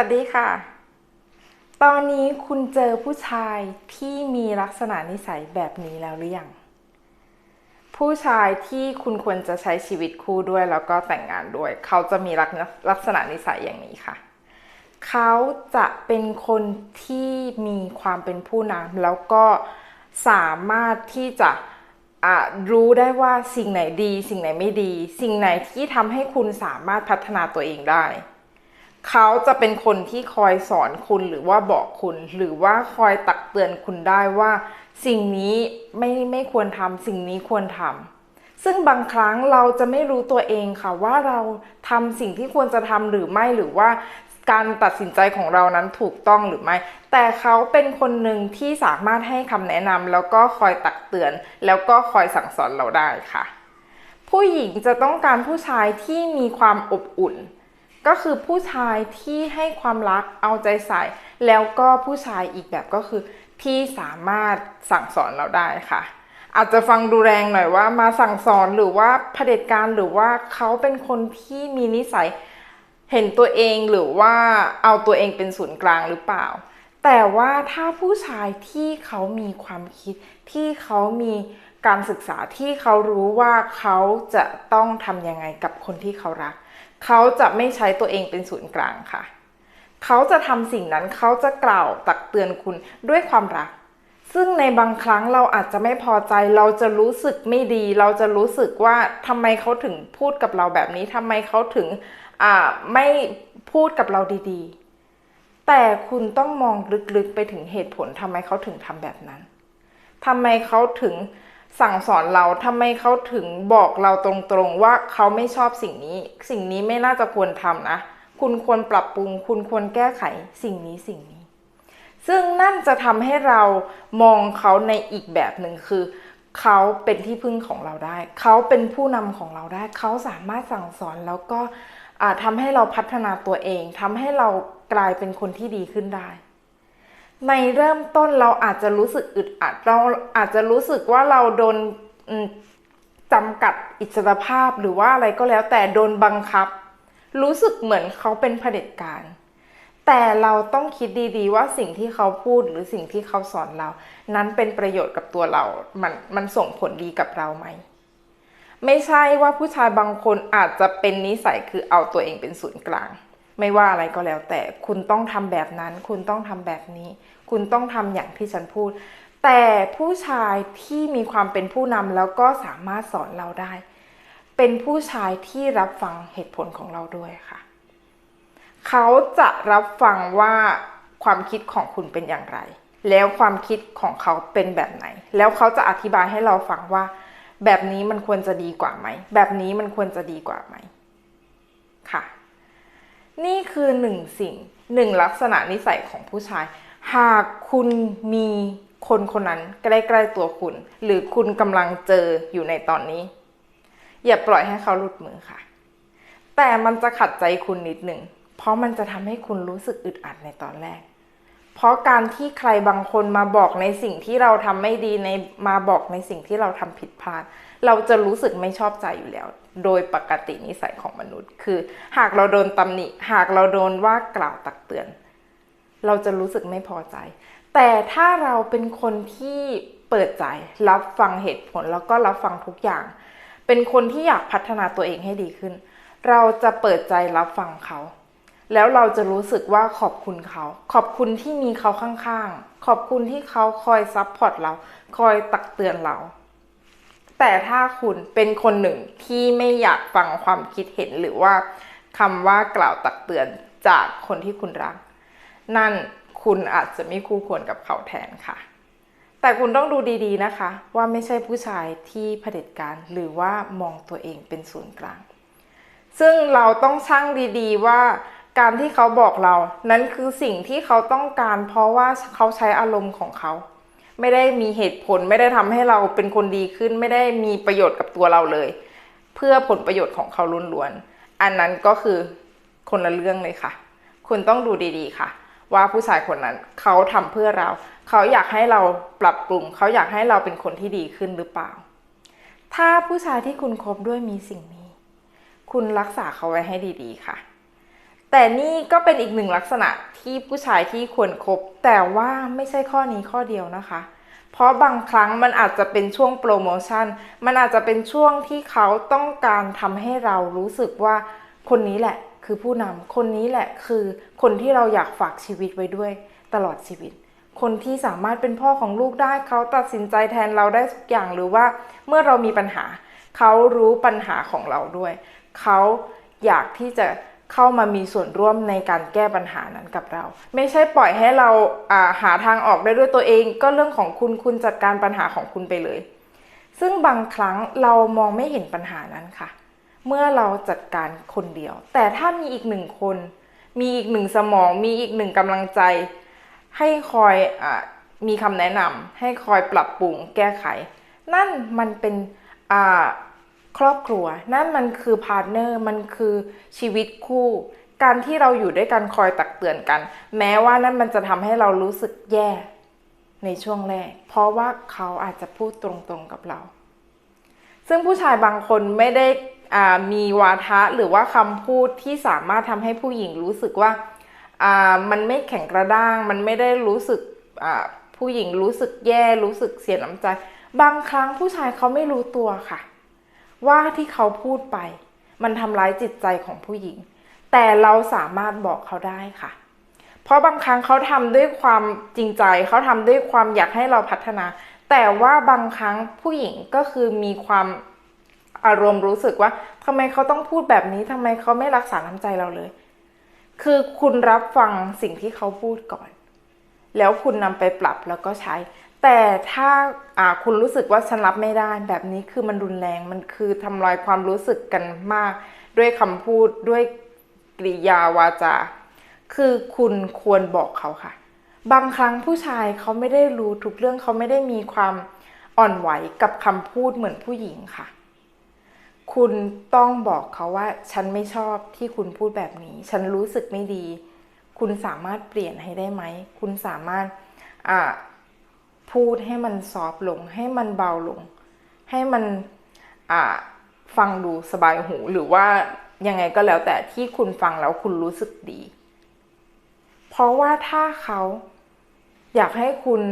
วัสดีค่ะ ตอนนี้คุณเจอผู้ชายที่มีลักษณะนิสัยแบบนี้แล้วหรือยัง ผู้ชายที่คุณควรจะใช้ชีวิตคู่ด้วยแล้วก็แต่งงานด้วย เขาจะมีลักษณะลักษณะนิสัยอย่างนี้ค่ะ เขาจะเป็นคนที่มีความเป็นผู้นำแล้วก็สามารถที่จะรู้ได้ว่าสิ่งไหนดี สิ่งไหนไม่ดี สิ่งไหนที่ทำให้คุณสามารถพัฒนาตัวเองได้ เขาจะเป็นคนที่คอยสอนคุณหรือว่าบอกคุณ หรือว่าคอยตักเตือนคุณได้ว่า สิ่งนี้ไม่ไม่ควรทำสิ่งนี้ควรทำซึ่งบางครั้งเราจะไม่รู้ตัวเองค่ะว่าเราทำสิ่งที่ควรจะทำหรือไม่หรือว่าการตัดสินใจของเรานั้นถูกต้องหรือไม่ แต่เขาเป็นคนหนึ่งที่สามารถให้คำแนะนำแล้วก็คอยตักเตือน แล้วก็คอยสั่งสอนเราได้ค่ะ ผู้หญิงจะต้องการผู้ชายที่มีความอบอุ่น ก็คือผู้ชายที่ให้ความรักเอาใจใส่ แล้วก็ผู้ชายอีกแบบก็คือ ที่สามารถสั่งสอนเราได้ค่ะ อาจจะฟังดูแรงหน่อยว่ามาสั่งสอนหรือว่าเผด็จการหรือว่าเขาเป็นคนที่มีนิสัยเห็นตัวเองหรือว่าเอาตัวเองเป็นศูนย์กลางหรือเปล่า แต่ว่าถ้าผู้ชายที่เขามีความคิดที่เขามีการศึกษาที่เขารู้ว่าเขาจะต้องทำยังไงกับคนที่เขารัก เขาจะไม่ใช้ตัวเองเป็นศูนย์กลางค่ะ เขาจะทำสิ่งนั้นเขาจะกล่าวตักเตือนคุณด้วยความรัก ซึ่งในบางครั้งเราอาจจะไม่พอใจ เราจะรู้สึกไม่ดี เราจะรู้สึกว่าทำไมเขาถึงพูดกับเราแบบนี้ทำไมเขาถึงอ่าไม่พูดกับเราดีๆ แต่คุณต้องมองลึกๆไปถึงเหตุผลทำไมเขาถึงทำแบบนั้นทำไมเขาถึง สั่งสอนเราทำไมเขาถึงบอกเราตรงๆว่าเขาไม่ชอบสิ่งนี้ สิ่งนี้ไม่น่าจะควรทำนะ คุณควรปรับปรุง คุณควรแก้ไขสิ่งนี้สิ่งนี้ ซึ่งนั่นจะทำให้เรามองเขาในอีกแบบหนึ่งคือ เขาเป็นที่พึ่งของเราได้ เขาเป็นผู้นำของเราได้ เขาสามารถสั่งสอนแล้วก็ทำให้เราพัฒนาตัวเองทำให้เรากลายเป็นคนที่ดีขึ้นได้ ในเริ่มต้นเราอาจจะรู้สึกอึดอัด เราอาจจะรู้สึกว่าเราโดนจำกัดอิสรภาพหรือว่าอะไรก็แล้วแต่โดนบังคับ รู้สึกเหมือนเขาเป็นเผด็จการ แต่เราต้องคิดดีๆว่าสิ่งที่เขาพูดหรือสิ่งที่เขาสอนเรา นั้นเป็นประโยชน์กับตัวเรา มันมันส่งผลดีกับเราไหม ไม่ใช่ว่าผู้ชายบางคนอาจจะเป็นนิสัยคือเอาตัวเองเป็นศูนย์กลาง ไม่ว่าอะไรก็แล้ว แต่คุณต้องทำแบบนั้น คุณต้องทำแบบนี้ คุณต้องทำอย่างที่ฉันพูด แต่ผู้ชายที่มีความเป็นผู้นำแล้วก็สามารถสอนเราได้ เป็นผู้ชายที่รับฟังเหตุผลของเราด้วยค่ะ เขาจะรับฟังว่าความคิดของคุณเป็นอย่างไร แล้วความคิดของเขาเป็นแบบไหน แล้วเขาจะอธิบายให้เราฟังว่า แบบนี้มันควรจะดีกว่าไหม แบบนี้มันควรจะดีกว่าไหม นี่คือหนึ่งสิ่งหนึ่งลักษณะนิสัยของผู้ชาย หากคุณมีคนคนนั้นใกล้ๆตัวคุณ หรือคุณกำลังเจออยู่ในตอนนี้ อย่าปล่อยให้เขาหลุดมือค่ะ แต่มันจะขัดใจคุณนิดหนึ่ง เพราะมันจะทำให้คุณรู้สึกอึดอัดในตอนแรก เพราะการที่ใครบางคนมาบอกในสิ่งที่เราทำไม่ดีในมาบอกในสิ่งที่เราทำผิดพลาด เราจะรู้สึกไม่ชอบใจอยู่แล้ว โดยปกตินิสัยของมนุษย์ คือ หากเราโดนตำหนิ หากเราโดนว่ากล่าวตักเตือน เราจะรู้สึกไม่พอใจ แต่ถ้าเราเป็นคนที่เปิดใจรับฟังเหตุผลแล้วก็รับฟังทุกอย่าง เป็นคนที่อยากพัฒนาตัวเองให้ดีขึ้น เราจะเปิดใจรับฟังเขา แล้วเราจะรู้สึกว่าขอบคุณเขา ขอบคุณที่มีเขาข้างๆ ขอบคุณที่เขาคอยซัพพอร์ตเรา คอยตักเตือนเรา แต่ถ้าคุณเป็นคนหนึ่งที่ไม่อยากฟังความคิดเห็นหรือว่าคำว่ากล่าวตักเตือนจากคนที่คุณรัก นั่นคุณอาจจะไม่คู่ควรกับเขาแทนค่ะ แต่คุณต้องดูดีๆนะคะ ว่าไม่ใช่ผู้ชายที่เผด็จการหรือว่ามองตัวเองเป็นศูนย์กลาง ซึ่งเราต้องชั่งดีๆว่าการที่เขาบอกเรา นั้นคือสิ่งที่เขาต้องการ เพราะว่าเขาใช้อารมณ์ของเขา ไม่ได้มีเหตุผลไม่ได้ทำให้เราเป็นคนดีขึ้น ไม่ได้มีประโยชน์กับตัวเราเลย เพื่อผลประโยชน์ของเขาล้วนๆอันนั้นก็คือคนละเรื่องเลยค่ะ คุณต้องดูดีๆค่ะ ว่าผู้ชายคนนั้นเขาทำเพื่อเรา เขาอยากให้เราปรับปรุง เขาอยากให้เราเป็นคนที่ดีขึ้นหรือเปล่า ถ้าผู้ชายที่คุณคบด้วยมีสิ่งนี้ คุณรักษาเขาไว้ให้ดีๆค่ะ แต่นี่ก็เป็นอีกหนึ่งลักษณะที่ผู้ชายที่ควรครบ แต่ว่าไม่ใช่ข้อนี้ข้อเดียวนะคะ เพราะบางครั้งมันอาจจะเป็นช่วงโปรโมชั่น มันอาจจะเป็นช่วงที่เขาต้องการทำให้เรารู้สึกว่าคนนี้แหละคือผู้นำคนนี้แหละคือคนที่เราอยากฝากชีวิตไว้ด้วยตลอดชีวิต คนที่สามารถเป็นพ่อของลูกได้ เขาตัดสินใจแทนเราได้ทุกอย่างหรือว่าเมื่อเรามีปัญหา เขารู้ปัญหาของเราด้วย เขาอยากที่จะ เข้ามามีส่วนร่วมในการแก้ปัญหานั้นกับเรา ไม่ใช่ปล่อยให้เราาหาทางออกได้ด้วยตัวเอง ก็เรื่องของคุณคุณจัดการปัญหาของคุณไปเลย ซึ่งบางครั้งเรามองไม่เห็นปัญหานั้นค่ะ เมื่อเราจัดการคนเดียว แต่ถ้ามีอีกหนึ่งคน มีอีกหนึ่งสมอง มีอีกหนึ่งกำลังใจ ให้คอยอมีคำแนะนำให้คอยปรับปรุงแก้ไข นั่นมันเป็น ครอบครัว นั่นมันคือพาร์ทเนอร์มันคือชีวิตคู่ การที่เราอยู่ด้วยกันคอยตักเตือนกัน แม้ว่านั่นมันจะทำให้เรารู้สึกแย่ในช่วงแรก เพราะว่าเขาอาจจะพูดตรงๆกับเรา ซึ่งผู้ชายบางคนไม่ได้อ่ามีวาทะหรือว่าคำพูดที่สามารถทำให้ผู้หญิงรู้สึกว่าอ่ามันไม่แข็งกระด้าง มันไม่ได้รู้สึกผู้หญิงรู้สึกแย่รู้สึกเสียน้ำใจ บางครั้งผู้ชายเขาไม่รู้ตัวค่ะ ว่าที่เขาพูดไป มันทำร้ายจิตใจของผู้หญิง แต่เราสามารถบอกเขาได้ค่ะ เพราะบางครั้งเขาทำด้วยความจริงใจ เขาทำด้วยความอยากให้เราพัฒนา แต่ว่าบางครั้งผู้หญิงก็คือมีความอารมณ์รู้สึกว่าทำไมเขาต้องพูดแบบนี้ทำไมเขาไม่รักษาน้ำใจเราเลย คือคุณรับฟังสิ่งที่เขาพูดก่อน แล้วคุณนำไปปรับแล้วก็ใช้ แต่ถ้าอ่าคุณรู้สึกว่าฉันรับไม่ได้แบบนี้คือมันรุนแรงมันคือทำลายความรู้สึกกันมาก ด้วยคำพูดด้วยกริยาวาจา คือคุณควรบอกเขาค่ะ บางครั้งผู้ชายเขาไม่ได้รู้ทุกเรื่องเขาไม่ได้มีความอ่อนไหวกับคำพูดเหมือนผู้หญิงค่ะ คุณต้องบอกเขาว่า ฉันไม่ชอบที่คุณพูดแบบนี้ ฉันรู้สึกไม่ดี คุณสามารถเปลี่ยนให้ได้ไหม คุณสามารถอ่า พูดให้มันซอฟลง ให้มันเบาลง ให้มันฟังดูสบายหูหรือว่ายังไงก็แล้วแต่ที่คุณฟังแล้วคุณรู้สึกดี เพราะว่าถ้าเขาอยากให้คุณ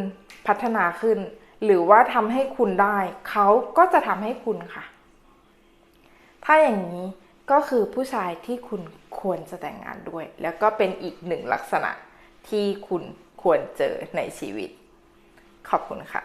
พัฒนาขึ้น หรือว่าทำให้คุณได้ เขาก็จะทำให้คุณค่ะ ถ้าอย่างนี้ก็คือผู้ชายที่คุณควรจะแต่งงานด้วย แล้วก็เป็นอีกหนึ่งลักษณะที่คุณควรเจอในชีวิต ขอบคุณค่ะ